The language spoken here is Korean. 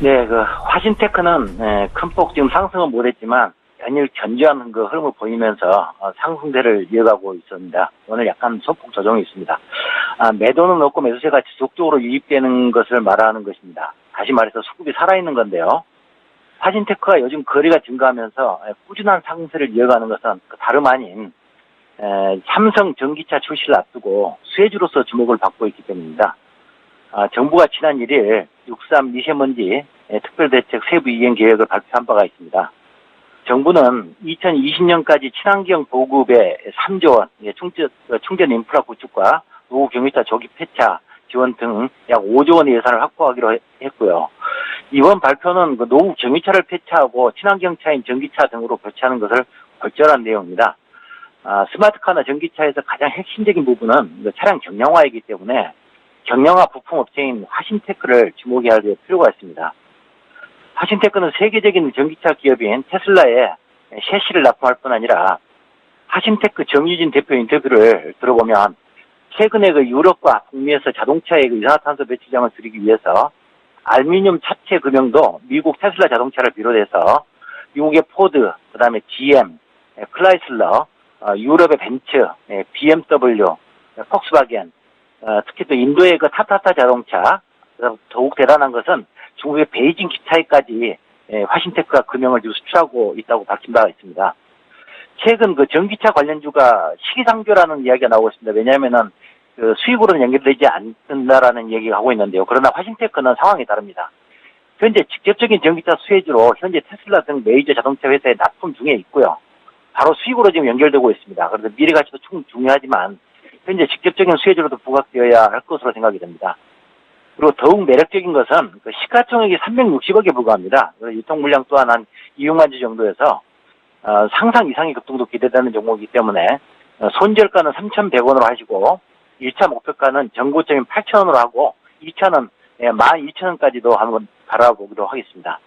네, 그 화신테크는 예, 큰폭 지금 상승은 못했지만 연일 견조한 그 흐름을 보이면서 어, 상승세를 이어가고 있습니다. 오늘 약간 소폭 조정이 있습니다. 아, 매도는 없고 매수세가 지속적으로 유입되는 것을 말하는 것입니다. 다시 말해서 수급이 살아있는 건데요. 화신테크가 요즘 거래가 증가하면서 예, 꾸준한 상승세를 이어가는 것은 그 다름 아닌 에, 삼성 전기차 출시를 앞두고 수혜주로서 주목을 받고 있기 때문입니다. 아, 정부가 지난 1일 63 미세먼지 예, 특별대책 세부 이행 계획을 발표한 바가 있습니다. 정부는 2020년까지 친환경 보급에 3조 원, 예, 충전, 어, 충전 인프라 구축과 노후 경유차 조기 폐차 지원 등 약 5조 원의 예산을 확보하기로 해- 했고요. 이번 발표는 그 노후 경유차를 폐차하고 친환경 차인 전기차 등으로 교체하는 것을 골절한 내용입니다. 아, 스마트카나 전기차에서 가장 핵심적인 부분은 그 차량 경량화이기 때문에 경량화 부품 업체인 화신테크를 주목해야 할 필요가 있습니다. 화신테크는 세계적인 전기차 기업인 테슬라에 셰시를 납품할 뿐 아니라 화신테크 정유진 대표 인터뷰를 들어보면 최근에 그 유럽과 북미에서 자동차의 그 이산화탄소 배출량을 줄이기 위해서 알루미늄 차체 금형도 미국 테슬라 자동차를 비롯해서 미국의 포드, 그 다음에 GM, 에, 클라이슬러, 어, 유럽의 벤츠, 에, BMW, 에, 폭스바겐, 어, 특히 또 인도의 그 타타타 자동차, 어, 더욱 대단한 것은 중국의 베이징 기차에까지 에, 화신테크가 금형을 지금 수출하고 있다고 밝힌 바가 있습니다. 최근 그 전기차 관련주가 시기상조라는 이야기가 나오고 있습니다. 왜냐하면은 그 수익으로는 연결되지 않는다라는 얘기가 하고 있는데요. 그러나 화신테크는 상황이 다릅니다. 현재 직접적인 전기차 수혜주로 현재 테슬라 등 메이저 자동차 회사에 납품 중에 있고요. 바로 수익으로 지금 연결되고 있습니다. 그래서 미래 가치도 충분히 중요하지만 현재 직접적인 수혜주로도 부각되어야 할 것으로 생각이 됩니다. 그리고 더욱 매력적인 것은 그 시가총액이 360억에 불과합니다. 유통 물량 또한 한 200만 주 정도에서 어, 상상 이상의 급등도 기대되는 종목이기 때문에 어, 손절가는 3,100원으로 하시고 1차 목표가는 전고점인 8,000원으로 하고 2차는 예, 12,000원까지도 한번 바라보기로 하겠습니다.